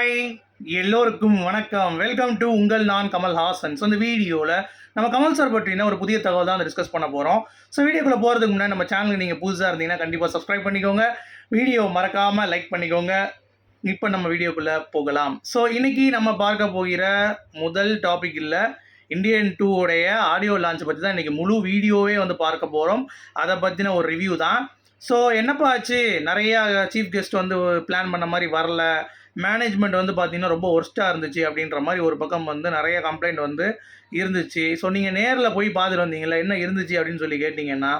Hi எல்லோருக்கும் வணக்கம். Welcome to உங்கள் நான் கமல் ஹாசன். ஸோ இந்த வீடியோவில் நம்ம கமல் சார் பற்றின ஒரு புதிய தகவல் தான் டிஸ்கஸ் பண்ண போகிறோம் ஸோ வீடியோக்குள்ளே போகிறதுக்கு முன்னாடி நம்ம சேனலுக்கு நீங்கள் புதுசாக இருந்தீங்கன்னா கண்டிப்பாக சப்ஸ்கிரைப் பண்ணிக்கோங்க. வீடியோ மறக்காமல் லைக் பண்ணிக்கோங்க. இப்போ நம்ம வீடியோக்குள்ளே போகலாம். ஸோ இன்றைக்கி நம்ம பார்க்க போகிற முதல் டாபிக் இல்லை இந்தியன் டூ உடைய ஆடியோ லான்ச் பற்றி தான் இன்றைக்கி முழு வீடியோவே வந்து பார்க்க போகிறோம் அதை பற்றின ஒரு ரிவ்யூ தான். ஸோ என்னப்பா ஆச்சு? நிறையா சீஃப் கெஸ்ட் வந்து பிளான் பண்ண மாதிரி வரல. மேனேஜ்மெண்ட் வந்து பார்த்தீங்கன்னா ரொம்ப ஒர்ஸ்ட்டாக இருந்துச்சு அப்படின்ற மாதிரி ஒரு பக்கம் வந்து நிறைய கம்ப்ளைண்ட் வந்து இருந்துச்சு. ஸோ நீங்கள் நேரில் போய் பார்த்துட்டு வந்தீங்களா என்ன இருந்துச்சு அப்படின்னு சொல்லி கேட்டிங்கன்னா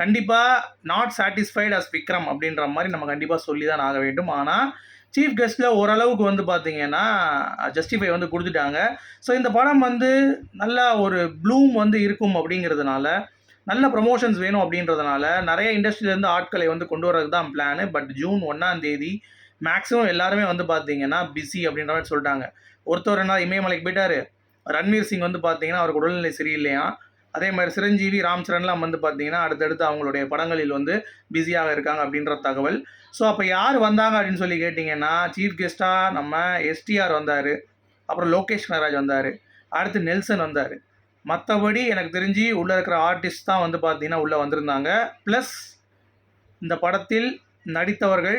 கண்டிப்பாக நாட் சாட்டிஸ்ஃபைட் அஸ் விக்ரம் அப்படின்ற மாதிரி நம்ம கண்டிப்பாக சொல்லி தான் ஆக வேண்டும். ஆனால் சீஃப் கெஸ்ட்டில் ஓரளவுக்கு வந்து பார்த்தீங்கன்னா ஜஸ்டிஃபை வந்து கொடுத்துட்டாங்க. ஸோ இந்த படம் வந்து நல்லா ஒரு ப்ளூம் வந்து இருக்கும் அப்படிங்கிறதுனால நல்ல ப்ரொமோஷன்ஸ் வேணும் அப்படின்றதுனால நிறைய இண்டஸ்ட்ரியிலேருந்து ஆட்களை வந்து கொண்டு வரது தான் பிளானு பட் ஜூன் ஒன்றாம் தேதி மேக்ஸிமம் எல்லாருமே வந்து பார்த்தீங்கன்னா பிஸி அப்படின்ற மாதிரி சொல்லிட்டாங்க. ஒருத்தர் என்ன இமயமலைக்கு போயிட்டாரு. ரன்வீர் சிங் வந்து பார்த்தீங்கன்னா அவருக்கு உடல்நிலை சரியில்லையா? அதே மாதிரி சிரஞ்சீவி ராம் சரண்லாம் வந்து பார்த்தீங்கன்னா அடுத்தடுத்து அவங்களுடைய படங்களில் வந்து பிஸியாக இருக்காங்க அப்படின்ற தகவல். ஸோ அப்போ யார் வந்தாங்க அப்படின்னு சொல்லி கேட்டிங்கன்னா சீஃப் கெஸ்ட்டாக நம்ம எஸ்டிஆர் வந்தார். அப்புறம் லோகேஷ் கனராஜ் வந்தார். அடுத்து நெல்சன் வந்தார். மற்றபடி எனக்கு தெரிஞ்சு உள்ளே இருக்கிற ஆர்டிஸ்ட் தான் வந்து பார்த்தீங்கன்னா உள்ளே வந்திருந்தாங்க. ப்ளஸ் இந்த படத்தில் நடித்தவர்கள்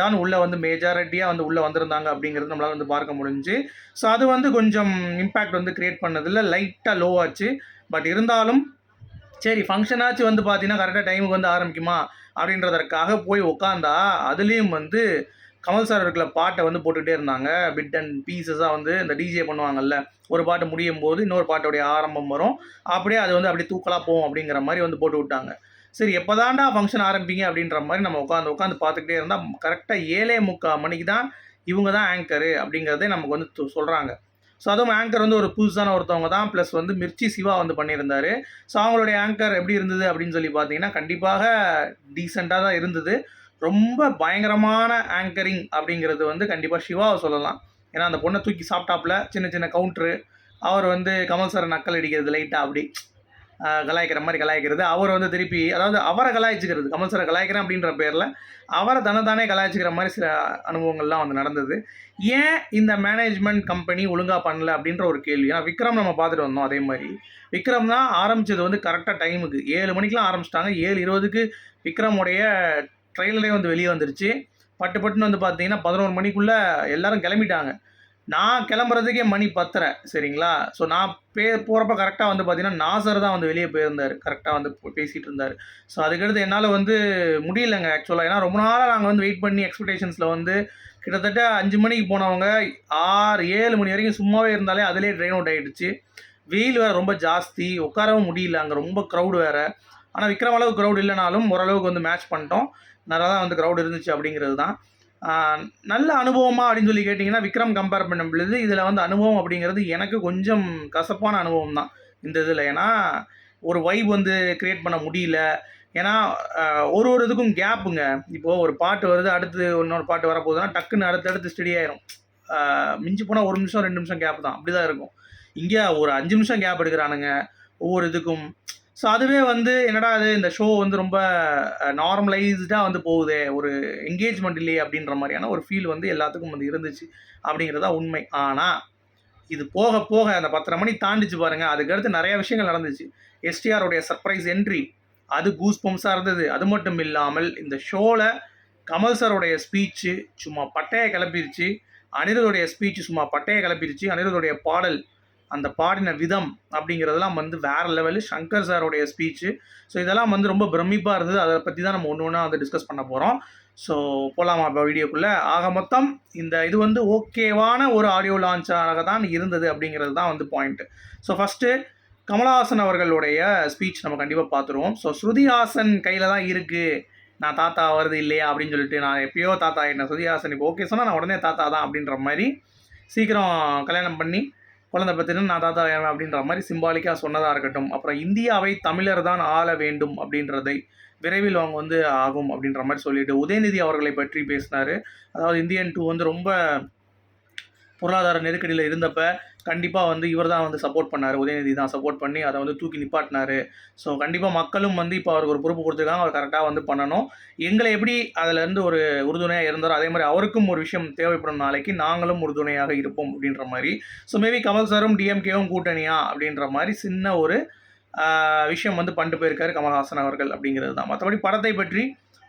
தான் உள்ளே வந்து மேஜாரிட்டியாக வந்து உள்ளே வந்திருந்தாங்க அப்படிங்கிறது நம்மளால் வந்து பார்க்க முடிஞ்சு. ஸோ அது வந்து கொஞ்சம் இம்பேக்ட் வந்து க்ரியேட் பண்ணதில் லைட்டாக லோ ஆச்சு. பட் இருந்தாலும் சரி ஃபங்க்ஷனாச்சு வந்து பார்த்தீங்கன்னா கரெக்டாக டைமுக்கு வந்து ஆரம்பிக்குமா? அப்படின்றதற்காக போய் உக்காந்தா அதுலேயும் வந்து கமல் சார் இருக்கிற பாட்டை வந்து போட்டுக்கிட்டே இருந்தாங்க. பிட் அண்ட் பீசஸாக வந்து இந்த டிஜே பண்ணுவாங்கல்ல ஒரு பாட்டு முடியும் போது இன்னொரு பாட்டோடைய ஆரம்பம் வரும். அப்படியே அது வந்து அப்படியே தூக்கலாக போகும் அப்படிங்கிற மாதிரி வந்து போட்டு விட்டாங்க. சரி எப்போதாண்டா ஃபங்க்ஷன் ஆரம்பிங்க அப்படின்ற மாதிரி நம்ம உட்காந்து உட்காந்து பார்த்துக்கிட்டே இருந்தால் கரெக்டாக ஏழே முக்கால் மணிக்கு தான் இவங்க தான் ஆங்கரு அப்படிங்கிறதே நமக்கு வந்து சொல்கிறாங்க ஸோ அதுவும் ஆங்கர் வந்து ஒரு புதுசான ஒருத்தவங்க தான் ப்ளஸ் வந்து மிர்ச்சி சிவா வந்து பண்ணியிருந்தாரு. ஸோ அவங்களுடைய ஆங்கர் எப்படி இருந்தது அப்படின்னு சொல்லி பார்த்தீங்கன்னா கண்டிப்பாக டீசெண்டாக தான் இருந்தது. ரொம்ப பயங்கரமான ஆங்கரிங் அப்படிங்கிறது வந்து கண்டிப்பாக சிவாவை சொல்லலாம். ஏன்னா அந்த பொண்ணை தூக்கி சாப்பிட்டாப்புல சின்ன சின்ன கவுண்ட்ரு அவர் வந்து கமல் சாரை நக்கல் அடிக்கிறது லைட்டாக அப்படி. கலாய்க்கிற மாதிரி கலாய்க்கிறது. அவர் வந்து திருப்பி அதாவது அவரை கலாய்ச்சிக்கிறது கமல் சாரை கலாய்க்கிறேன் அப்படின்ற பேரில் அவரை தன்னைத்தானே கலாய்ச்சிக்கிற மாதிரி சில அனுபவங்கள்லாம் வந்து நடந்தது. ஏன் இந்த மேனேஜ்மெண்ட் கம்பெனி ஒழுங்காக பண்ணல அப்படின்ற ஒரு கேள்வி. ஏன்னா விக்ரம் நம்ம பார்த்துட்டு வந்தோம் அதே மாதிரி. விக்ரம் தான் ஆரம்பிச்சது வந்து கரெக்டாக டைமுக்கு ஏழு மணிக்கெலாம் ஆரம்பிச்சிட்டாங்க. ஏழு இருபதுக்கு விக்ரமுடைய ட்ரெயிலரே வந்து வெளியே வந்துருச்சு. பட்டு பட்டுன்னு வந்து பார்த்தீங்கன்னா பதினோரு மணிக்குள்ளே எல்லாரும் கிளம்பிட்டாங்க. நான் கிளம்புறதுக்கே மணி பத்தரை சரிங்களா? ஸோ நான் பே போகிறப்ப கரெக்டாக வந்து பார்த்தீங்கன்னா நாசர் தான் வந்து வெளியே போயிருந்தார். கரெக்டாக வந்து பேசிகிட்டு இருந்தார். ஸோ அதுக்கடுத்து என்னால் வந்து முடியலங்க ஆக்சுவலாக ஏன்னா ரொம்ப நாளாக நாங்கள் வந்து வெயிட் பண்ணி எக்ஸ்பெக்டேஷன்ஸில் வந்து கிட்டத்தட்ட அஞ்சு மணிக்கு போனவங்க ஆறு ஏழு மணி வரைக்கும் சும்மாவே இருந்தாலே அதிலே ட்ரெயின் அவுட் ஆகிடுச்சு வெயில் வேறு ரொம்ப ஜாஸ்தி உட்காரவும் முடியல அங்கே ரொம்ப க்ரௌடு வேறு. ஆனால் விக்ரம் அளவு க்ரௌட் இல்லைனாலும் ஓரளவுக்கு வந்து மேட்ச் பண்ணிட்டோம். நல்லா தான் வந்து க்ரௌட் இருந்துச்சு அப்படிங்கிறது தான். நல்ல அனுபவமா அப்படின்னு சொல்லி கேட்டிங்கன்னா விக்ரம் கம்பேர் பண்ணும் பொழுது இதில் வந்து அனுபவம் அப்படிங்கிறது எனக்கு கொஞ்சம் கசப்பான அனுபவம் தான் இந்த இதில். ஏன்னா ஒரு வைப் வந்து க்ரியேட் பண்ண முடியல. ஏன்னா ஒரு ஒரு இதுக்கும் கேப்புங்க இப்போது ஒரு பாட்டு வருது அடுத்து இன்னொரு பாட்டு வரப்போகுதுன்னா டக்குன்னு அடுத்தடுத்து ஸ்டடி ஆயிரும். மிஞ்சி போனால் ஒரு நிமிஷம் ரெண்டு நிமிஷம் கேப் தான். அப்படி தான் இருக்கும். இங்கே ஒரு அஞ்சு நிமிஷம் கேப் எடுக்கிறானுங்க. ஒவ்வொரு இதுக்கும் ஸோ அதுவே வந்து என்னடா அது இந்த ஷோ வந்து ரொம்ப நார்மலைஸ்டாக வந்து போகுதே ஒரு என்கேஜ்மெண்ட் இல்லையே அப்படின்ற மாதிரியான ஒரு ஃபீல் வந்து எல்லாத்துக்கும் வந்து இருந்துச்சு அப்படிங்கிறதா உண்மை. ஆனால் இது போக போக அந்த பத்தரை மணி தாண்டிச்சு பாருங்கள் அதுக்கடுத்து நிறையா விஷயங்கள் நடந்துச்சு. எஸ்டிஆருடைய சர்ப்ரைஸ் என்ட்ரி அது கூஸ் பம்ஸாக இருந்தது. அது மட்டும் இல்லாமல் இந்த ஷோவில் கமல் சாருடைய ஸ்பீச்சு சும்மா பட்டையை கிளப்பிருச்சு. அனிருதுடைய ஸ்பீச் சும்மா பட்டையை கிளப்பிருச்சு. அனிருதுடைய பாடல் அந்த பாடின விதம் அப்படிங்கிறதெல்லாம் வந்து வேற level Shankar sir speech so இதெல்லாம் வந்து ரொம்ப பிரமிப்பாக இருந்தது. அதை பற்றி தான் நம்ம ஒன்று ஒன்றா வந்து டிஸ்கஸ் பண்ண போகிறோம் ஸோ போகலாமா இப்போ வீடியோக்குள்ளே? ஆக மொத்தம் இந்த இது வந்து ஓகேவான ஒரு ஆடியோ லான்ச்சாக தான் இருந்தது அப்படிங்கிறது தான் வந்து பாயிண்ட்டு ஸோ ஃபஸ்ட்டு கமலஹாசன் அவர்களுடைய ஸ்பீச் நம்ம கண்டிப்பாக பார்த்துருவோம் ஸோ ஸ்ருதிஹாசன் கையில் தான் இருக்குது நான் தாத்தா வருது இல்லையா அப்படின்னு சொல்லிட்டு நான் எப்பயோ தாத்தா என்ன ஸ்ருதிஹாசன் இப்போ ஓகே சொன்னால் நான் உடனே தாத்தா தான் அப்படின்ற மாதிரி சீக்கிரம் கல்யாணம் பண்ணி குழந்தை பற்றினு நான் தாத்தா வேணும் அப்படின்ற மாதிரி சிம்பாலிக்காக சொன்னதாக இருக்கட்டும். அப்புறம் இந்தியாவை தமிழர் தான் ஆள வேண்டும் அப்படின்றதை விரைவில் அவங்க வந்து ஆகும் அப்படின்ற மாதிரி சொல்லிட்டு உதயநிதி அவர்களை பற்றி பேசினார். அதாவது இந்தியன் டூ வந்து ரொம்ப பொருளாதார நெருக்கடியில் இருந்தப்போ கண்டிப்பாக வந்து இவர் தான் வந்து சப்போர்ட் பண்ணார். உதயநிதி தான் சப்போர்ட் பண்ணி அதை வந்து தூக்கி நிப்பாட்டினாரு. ஸோ கண்டிப்பாக மக்களும் வந்து இப்போ அவருக்கு ஒரு பொறுப்பு கொடுத்துருக்காங்க. அவர் கரெக்டாக வந்து பண்ணணும். எங்களை எப்படி அதுலேருந்து ஒரு உறுதுணையாக இருந்தாரோ அதே மாதிரி அவருக்கும் ஒரு விஷயம் தேவைப்படும் நாளைக்கு. நாங்களும் உறுதுணையாக இருப்போம் அப்படின்ற மாதிரி. ஸோ மேபி கமல் சாரும் டிஎம்கேவும் கூட்டணியா அப்படின்ற மாதிரி சின்ன ஒரு விஷயம் வந்து பண்ணிட்டு போயிருக்காரு கமல்ஹாசன் அவர்கள் அப்படிங்கிறது தான். மற்றபடி படத்தை பற்றி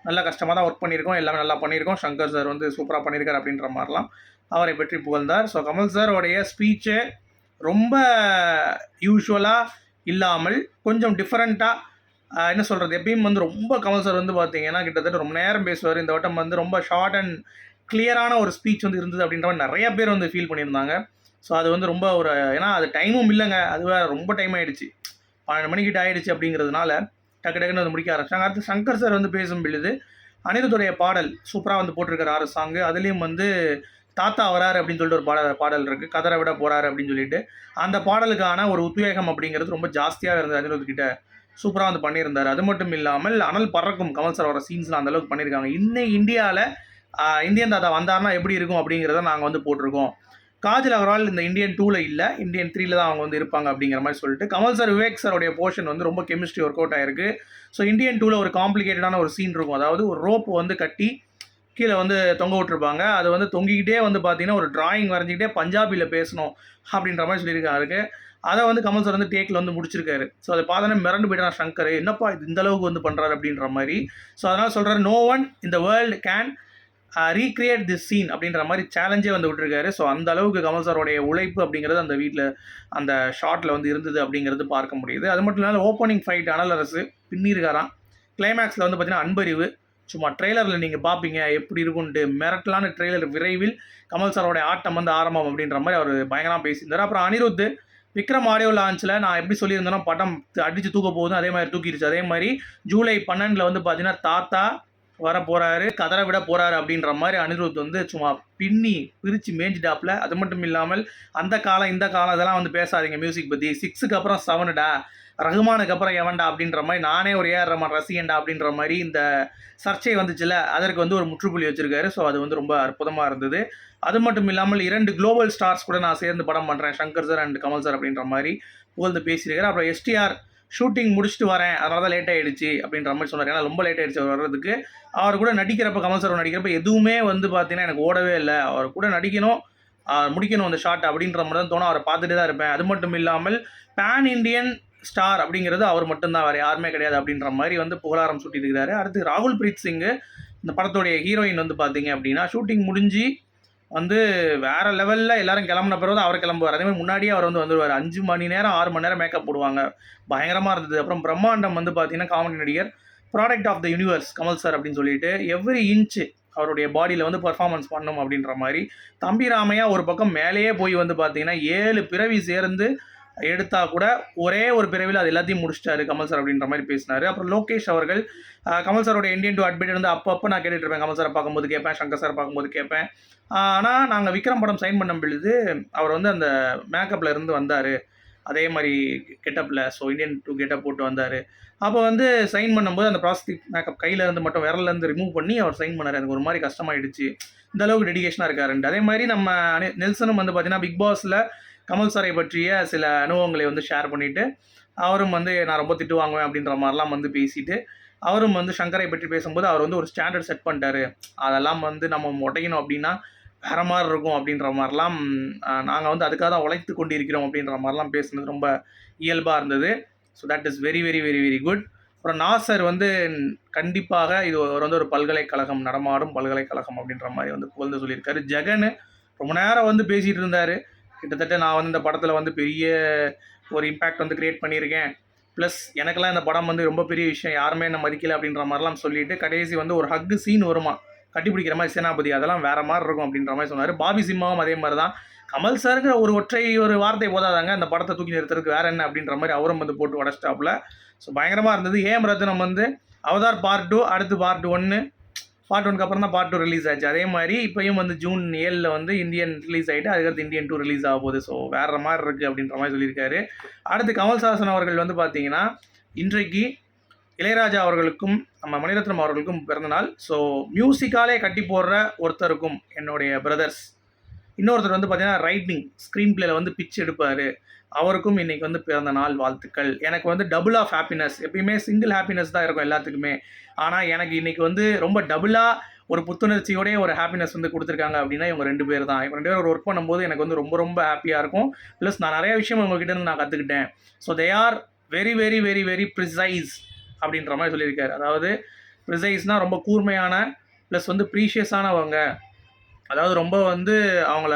நல்லா கஷ்டமாக தான் ஒர்க் பண்ணியிருக்கோம். எல்லாமே நல்லா பண்ணியிருக்கோம். சங்கர் சார் வந்து சூப்பராக பண்ணியிருக்கார் அப்படின்ற மாதிரிலாம் அவரை பற்றி புகழ்ந்தார். ஸோ கமல் சாரோடைய ஸ்பீச்சே ரொம்ப யூஸ்வலாக இல்லாமல் கொஞ்சம் டிஃப்ரெண்ட்டாக என்ன சொல்கிறது எப்பயும் வந்து ரொம்ப கமல் சார் வந்து பார்த்தீங்கன்னா கிட்டத்தட்ட ரொம்ப நேரம் பேசுவார். இந்த வட்டம் வந்து ரொம்ப ஷார்ட் அண்ட் கிளியரான ஒரு ஸ்பீச் வந்து இருந்தது அப்படின்ற மாதிரி நிறைய பேர் வந்து ஃபீல் பண்ணியிருந்தாங்க. ஸோ அது வந்து ரொம்ப ஒரு ஏன்னா அது டைமும் இல்லைங்க. அது வேறு ரொம்ப டைம் ஆகிடுச்சு பன்னெண்டு மணிக்கிட்ட ஆகிடுச்சு அப்படிங்கிறதுனால டக்கு டக்குன்னு வந்து முடிக்க ஆரம்பிச்சாங்க. அடுத்து சங்கர் சார் வந்து பேசும் பொழுது அனிருத்துடைய பாடல் சூப்பராக வந்து போட்டிருக்காரு ஆறு சாங்கு அதுலேயும் வந்து தாத்தா வராரு அப்படின்னு சொல்லிட்டு ஒரு பாடல் பாடல் இருக்குது கதரை விட போகிறாரு அப்படின்னு சொல்லிட்டு. அந்த பாடலுக்கான ஒரு உத்வேகம் அப்படிங்கிறது ரொம்ப ஜாஸ்தியாக இருந்தது அனிருத் கிட்ட. சூப்பராக வந்து பண்ணியிருந்தார். அது மட்டும் இல்லாமல் அனல் பறக்கும் கமல் சார் வர சீன்ஸ்லாம் அந்தளவுக்கு பண்ணியிருக்காங்க. இன்னும் இந்தியாவில் இந்தியன் தாத்தா வந்தாருன்னா எப்படி இருக்கும் அப்படிங்கிறத நாங்கள் வந்து போட்டிருக்கோம். காஜல் அகர்வால் இந்த இந்தியன் டூவில் இல்லை இந்தியன் த்ரீல தான் அவங்க வந்து இருப்பாங்க அப்படிங்கிற மாதிரி சொல்லிட்டு கமல் சார் விவேக் சாரோடைய போர்ஷன் வந்து ரொம்ப கெமிஸ்ட்ரி ஒர்க் அவுட் ஆயிருக்கு. ஸோ இந்தியன் டூவில் ஒரு காம்ப்ளிகேட்டடான ஒரு சீன் இருக்கும். அதாவது ஒரு ரோப் வந்து கட்டி கீழே வந்து தொங்க விட்டுருப்பாங்க. அது வந்து தொங்கிக்கிட்டே வந்து பார்த்தீங்கன்னா ஒரு டிராயிங் வரைஞ்சிக்கிட்டே பஞ்சாபியில் பேசணும் அப்படின்ற மாதிரி சொல்லியிருக்காரு. அதை வந்து கமல் சார் வந்து டேக்கில் வந்து முடிச்சிருக்காரு. ஸோ அதை பார்த்தோன்னா மிரண்டு போயிட்டான் சங்கர்? என்னப்பா இது இந்த அளவுக்கு வந்து பண்ணுறாரு அப்படின்ற மாதிரி. ஸோ அதனால் சொல்கிறார் நோ ஒன் இந்த world can recreate this scene அப்படின்ற மாதிரி சேலஞ்சே வந்து விட்டுருக்காரு. ஸோ அந்த அளவுக்கு கமல் சாரோடைய உழைப்பு அப்படிங்கிறது அந்த வீட்டில் அந்த ஷாட்டில் வந்து இருந்தது அப்படிங்கிறது பார்க்க முடியுது. அது மட்டும் இல்லாமல் ஓப்பனிங் ஃபைட் அனலரசு பின்னிருக்காராம். கிளைமேக்ஸில் வந்து பார்த்தீங்கன்னா அன்பறிவு. சும்மா ட்ரெய்லரில் நீங்கள் பார்ப்பீங்க எப்படி இருக்குன்ட்டு மிரட்டலான ட்ரெய்லர் விரைவில் கமல் சாரோடைய ஆட்டம் வந்து ஆரம்பம் அப்படின்ற மாதிரி அவர் பயங்கரமாக பேசியிருந்தார். அப்புறம் அனிருத் விக்ரம் ஆடியோ லான்ச்சில் நான் எப்படி சொல்லியிருந்தேனோ படம் அடித்து தூக்க போகுதும் அதே மாதிரி தூக்கிடுச்சு அதே மாதிரி ஜூலை பன்னெண்டில் வந்து பார்த்தீங்கன்னா தாத்தா வர போகிறாரு கதற விட போகிறாரு அப்படின்ற மாதிரி அனிருத் வந்து சும்மா பின்னி பிரித்து மேய்ஞ்சிட்டாப்புல அது மட்டும் இல்லாமல் அந்த காலம் இந்த காலம் இதெல்லாம் வந்து பேசாதீங்க மியூசிக் பற்றி சிக்ஸுக்கு அப்புறம் செவனுடா ரகுமானுக்கு அப்புறம் எவன்டா அப்படின்ற மாதிரி நானே ஒரு ஏஆர் ரமான் ரசிகன்டா? அப்படின்ற மாதிரி இந்த சர்ச்சை வந்துச்சுல அதற்கு வந்து ஒரு முற்றுப்புள்ளி வச்சிருக்காரு. ஸோ அது வந்து ரொம்ப அற்புதமாக இருந்தது. அது மட்டும் இல்லாமல் இரண்டு குளோபல் ஸ்டார்ஸ் கூட நான் சேர்ந்து படம் பண்ணுறேன் Shankar sir and Kamal sir அப்படின்ற மாதிரி புகழ்ந்து பேசியிருக்காரு. அப்புறம் எஸ்டிஆர் ஷூட்டிங் முடிச்சுட்டு வரேன். அதனால தான் லேட் ஆகிடுச்சு அப்படின்ற மாதிரி சொன்னார். ஏன்னா ரொம்ப லேட் ஆகிடுச்சு அவர் வர்றதுக்கு. அவர் கூட நடிக்கிறப்ப கமல் சார் நடிக்கிறப்ப எதுவுமே வந்து பார்த்தீங்கன்னா எனக்கு ஓடவே இல்லை. அவர் கூட நடிக்கணும் முடிக்கணும் அந்த ஷாட் அப்படின்ற மாதிரி தான் தோணும். அவரை பார்த்துட்டு தான் இருப்பேன். அது மட்டும் இல்லாமல் பேன் இண்டியன் ஸ்டார் அப்படிங்கிறது அவர் மட்டும்தான். வேறு யாருமே கிடையாது அப்படின்ற மாதிரி வந்து புகழாரம் சுட்டிட்டு இருக்காரு அடுத்து ராகுல் பிரீத் சிங்கு. இந்த படத்துடைய ஹீரோயின் வந்து பார்த்தீங்க அப்படின்னா ஷூட்டிங் முடிஞ்சு வந்து வேற லெவலில் எல்லாரும் கிளம்புன பிறகு அவர் கிளம்புவார். அதே மாதிரி முன்னாடியே அவர் வந்து வந்துடுவார் அஞ்சு மணி நேரம் ஆறு மணி நேரம் மேக்கப் போடுவாங்க. பயங்கரமாக இருந்தது. அப்புறம் பிரம்மாண்டம் வந்து பார்த்தீங்கன்னா காமெடி நடிகர் product of the universe Kamal sir அப்படின்னு சொல்லிட்டு எவ்ரி இன்ச்சு அவருடைய பாடியில் வந்து பர்ஃபார்மன்ஸ் பண்ணும் அப்படின்ற மாதிரி தம்பி ராமையா ஒரு பக்கம் மேலேயே போய் வந்து பார்த்தீங்கன்னா ஏழு பிறவி சேர்ந்து எடுத்தால் கூட ஒரே ஒரு பிறவில் அது எல்லாத்தையும் முடிச்சிட்டாரு கமல் சார் அப்படின்ற மாதிரி பேசினாரு. அப்புறம் லோகேஷ் அவர்கள் கமல் சாரோட இந்தியன் டு அட்மிட் வந்து அப்பப்போ நான் கேட்டுட்ருப்பேன் கமல் சாரை பார்க்கும்போது கேட்பேன் சங்கர் சார் பார்க்கும்போது கேட்பேன். ஆனால் நாங்கள் விக்ரம் படம் சைன் பண்ணும் பொழுது அவர் வந்து அந்த மேக்கப்பில் இருந்து வந்தார். அதே மாதிரி கெட்டப்பில் ஸோ இந்தியன் டூ கெட்டப் போட்டு வந்தார். அப்போ வந்து சைன் பண்ணும்போது அந்த ப்ராஸ்டிக் மேக்கப் கையில் இருந்து மட்டும் விரலேருந்து இருந்து ரிமூவ் பண்ணி அவர் சைன் பண்ணார். எனக்கு ஒரு மாதிரி கஷ்டமாயிடுச்சு. இந்த அளவுக்கு டெடிகேஷனாக இருக்காருண்டு அதே மாதிரி நம்ம நெல்சனும் வந்து பார்த்தீங்கன்னா பிக் பாஸில் கமல் சாரை பற்றிய சில அனுபவங்களை வந்து ஷேர் பண்ணிவிட்டு அவரும் வந்து நான் ரொம்ப திட்டு வாங்குவேன் அப்படின்ற மாதிரிலாம் வந்து பேசிட்டு அவரும் வந்து சங்கரை பற்றி பேசும்போது அவர் வந்து ஒரு ஸ்டாண்டர்ட் செட் பண்ணிட்டாரு. அதெல்லாம் வந்து நம்ம உடையணும் அப்படின்னா வேற மாதிரி இருக்கும் அப்படின்ற மாதிரிலாம் நாங்கள் வந்து அதுக்காக தான் உழைத்து கொண்டிருக்கிறோம் அப்படின்ற மாதிரிலாம் பேசுனது ரொம்ப இயல்பாக இருந்தது. So that is very very very very good அப்புறம் நாசர் வந்து கண்டிப்பாக இது ஒரு வந்து ஒரு பல்கலைக்கழகம் நடமாடும் பல்கலைக்கழகம் அப்படின்ற மாதிரி வந்து புகழ்ந்து சொல்லியிருக்காரு. ஜெகன் ரொம்ப நேரம் வந்து பேசிகிட்டு இருந்தார். கிட்டத்தட்ட நான் வந்து இந்த படத்தில் வந்து பெரிய ஒரு இம்பேக்ட் வந்து க்ரியேட் பண்ணியிருக்கேன். ப்ளஸ் எனக்கெல்லாம் இந்த படம் வந்து ரொம்ப பெரிய விஷயம். யாருமே என்ன மதிக்கல அப்படின்ற மாதிரிலாம் சொல்லிட்டு கடைசி வந்து ஒரு ஹக்கு சீன் வருமா? கட்டிப்பிடிக்கிற மாதிரி சேனாபதி அதெல்லாம் வேற மாதிரி இருக்கும் அப்படின்ற மாதிரி சொன்னார். பாபி சிம்மாவும் அதே மாதிரி தான் கமல் சாருங்கிற ஒரு ஒற்றை ஒரு வார்த்தை போதாதாங்க. அந்த படத்தை தூக்கி நிறுத்துறதுக்கு வேற என்ன அப்படின்ற மாதிரி அவரும் வந்து போட்டு உடச்சிட்டாப்புல. ஸோ பயங்கரமாக இருந்தது. ஏம் ரத்னம் வந்து அவதார் பார்ட் டூ அடுத்து பார்ட் ஒன்று பார்ட் ஒன்க்கு அப்புறம் தான் பார்ட் டூ ரிலீஸ் ஆச்சு. அதே மாதிரி இப்போயும் வந்து ஜூன் ஏழில் வந்து இந்தியன் ரிலீஸ் ஆகிட்டு அதுக்கடுத்து இந்தியன் டூ ரிலீஸ் ஆக போகுது. ஸோ வேற மாதிரி இருக்குது அப்படின்ற மாதிரி சொல்லியிருக்காரு. அடுத்து கமல்ஹாசன் அவர்கள் வந்து பார்த்தீங்கன்னா இன்றைக்கு இளையராஜா அவர்களுக்கும் நம்ம மணிரத்னம் அவர்களுக்கும் பிறந்தநாள் ஸோ மியூசிக்காலே கட்டி போடுற ஒருத்தருக்கும் என்னுடைய பிரதர்ஸ் இன்னொருத்தர் வந்து பார்த்தீங்கன்னா ரைட்டிங் ஸ்க்ரீன் பிளேயில் வந்து பிச் எடுப்பார். அவருக்கும் இன்னைக்கு வந்து பிறந்த நாள் வாழ்த்துக்கள். எனக்கு வந்து டபுள் ஆஃப் ஹாப்பினஸ் எப்பயுமே சிங்கிள் ஹாப்பினஸ் தான் இருக்கும் எல்லாத்துக்குமே. ஆனால் எனக்கு இன்றைக்கி வந்து ரொம்ப டபுளாக ஒரு புத்துணர்ச்சியோடய ஒரு ஹாப்பினஸ் வந்து கொடுத்துருக்காங்க அப்படின்னா இவங்க ரெண்டு பேர் தான். இவங்க ரெண்டு பேரும் ஒரு ஒர்க் பண்ணும்போது எனக்கு வந்து ரொம்ப ரொம்ப ஹாப்பியாக இருக்கும். ப்ளஸ் நான் நிறைய விஷயம் உங்ககிட்ட இருந்து நான் கற்றுக்கிட்டேன் so they are very very very very precise அப்படின்ற மாதிரி சொல்லியிருக்காரு. அதாவது ப்ரிசைஸ்னால் ரொம்ப கூர்மையான ப்ளஸ் வந்து ப்ரீஷியஸானவங்க அதாவது ரொம்ப வந்து அவங்கள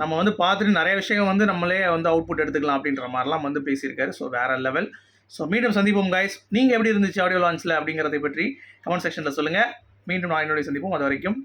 நம்ம வந்து பார்த்துட்டு நிறைய விஷயம் வந்து நம்மளே வந்து அவுட்புட் எடுத்துக்கலாம் அப்படின்ற மாதிரிலாம் வந்து பேசியிருக்காரு. ஸோ வேற லெவல் ஸோ மீண்டும் சந்திப்போம் கைஸ் நீங்கள் எப்படி இருந்துச்சு ஆடியோ லான்ச்சில் அப்படிங்கிறத பற்றி கமெண்ட் செக்ஷனில் சொல்லுங்கள் மீண்டும் நான் என்னுடைய சந்திப்போம். அது வரைக்கும்